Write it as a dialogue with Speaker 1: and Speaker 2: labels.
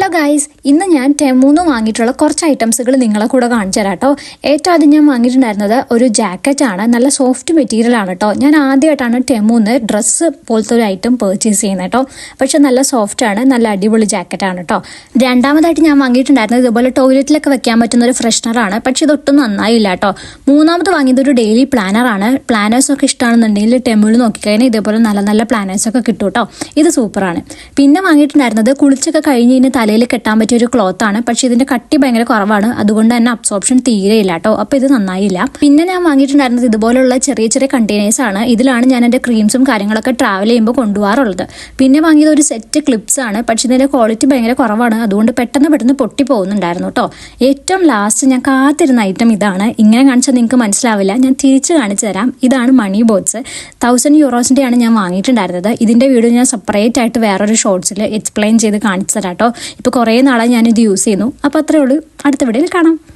Speaker 1: Hello guys ഇന്ന് ഞാൻ ടെമൂന്ന് വാങ്ങിയിട്ടുള്ള കുറച്ച് ഐറ്റംസുകൾ നിങ്ങളെ കൂടെ കാണിച്ചു തരാം കേട്ടോ ഏറ്റവും ആദ്യം ഞാൻ വാങ്ങിയിട്ടുണ്ടായിരുന്നത് ഒരു ജാക്കറ്റ് ആണ്. നല്ല സോഫ്റ്റ് മെറ്റീരിയൽ ആണ് കേട്ടോ ഞാൻ ആദ്യമായിട്ടാണ് ടെമൂന്ന് ഡ്രസ്സ് പോലത്തെ ഒരു ഐറ്റം പർച്ചേസ് ചെയ്യുന്നത് കേട്ടോ പക്ഷെ നല്ല സോഫ്റ്റ് ആണ് നല്ല അടിപൊളി ജാക്കറ്റ് ആണ് കേട്ടോ രണ്ടാമതായിട്ട് ഞാൻ വാങ്ങിയിട്ടുണ്ടായിരുന്നത് ഇതുപോലെ ടോയ്ലറ്റിലൊക്കെ വെക്കാൻ പറ്റുന്ന ഒരു ഫ്രഷ്നർ ആണ്. പക്ഷെ ഇതൊട്ടും നന്നായില്ല കേട്ടോ മൂന്നാമത് വാങ്ങിയത് ഒരു ഡെയിലി പ്ലാനർ ആണ്. പ്ലാനേഴ്സ് ഒക്കെ ഇഷ്ടമാണെന്നുണ്ടെങ്കിൽ ടെമ്പിൾ നോക്കിക്കഴിഞ്ഞാൽ ഇതേപോലെ നല്ല നല്ല പ്ലാനേഴ്സ് ഒക്കെ കിട്ടും കേട്ടോ ഇത് സൂപ്പറാണ് പിന്നെ വാങ്ങിയിട്ടുണ്ടായിരുന്നത് കുളിച്ചൊക്കെ കഴിഞ്ഞ് കഴിഞ്ഞ് തലയിൽ കെട്ടാൻ പറ്റിയ ഒരു ക്ലോത്ത് ആണ്. പക്ഷെ ഇതിന്റെ കട്ടി ഭയങ്കര കുറവാണ്. അതുകൊണ്ട് തന്നെ അബ്സോർപ്ഷൻ തീരെയില്ല കേട്ടോ അപ്പൊ ഇത് നന്നായില്ല. പിന്നെ ഞാൻ വാങ്ങിയിട്ടുണ്ടായിരുന്നത് ഇതുപോലുള്ള ചെറിയ ചെറിയ കണ്ടെയ്നേഴ്സ് ആണ്. ഇതിലാണ് ഞാൻ എന്റെ ക്രീംസും കാര്യങ്ങളൊക്കെ ട്രാവൽ ചെയ്യുമ്പോൾ കൊണ്ടുപോകാറുള്ളത്. പിന്നെ വാങ്ങിയത് ഒരു സെറ്റ് ക്ലിപ്സ് ആണ്. പക്ഷെ ഇതിന്റെ ക്വാളിറ്റി ഭയങ്കര കുറവാണ്. അതുകൊണ്ട് പെട്ടെന്ന് പെട്ടെന്ന് പൊട്ടി പോകുന്നുണ്ടായിരുന്നു കേട്ടോ ഏറ്റവും ലാസ്റ്റ് ഞാൻ കാത്തിരുന്ന ഐറ്റം ഇതാണ്. ഇങ്ങനെ കാണിച്ചാൽ നിങ്ങൾക്ക് മനസ്സിലാവില്ല. ഞാൻ തിരിച്ച് കാണിച്ചു തരാം. ഇതാണ് മണി ബോട്ട്സ് തൗസൻഡ് യൂറോസിന്റെ ആണ് ഞാൻ വാങ്ങിയിട്ടുണ്ടായിരുന്നത്. ഇതിന്റെ വീഡിയോ ഞാൻ സെപ്പറേറ്റ് ആയിട്ട് വേറൊരു ഷോർട്സിൽ എക്സ്പ്ലെയിൻ ചെയ്ത് കാണിച്ചു തരാം കേട്ടോ ഇപ്പോൾ കുറേ നാളായി ഞാനിത് യൂസ് ചെയ്യുന്നു. അപ്പോൾ അത്രേ ഉള്ളൂ. അടുത്ത വീഡിയോയിൽ കാണാം.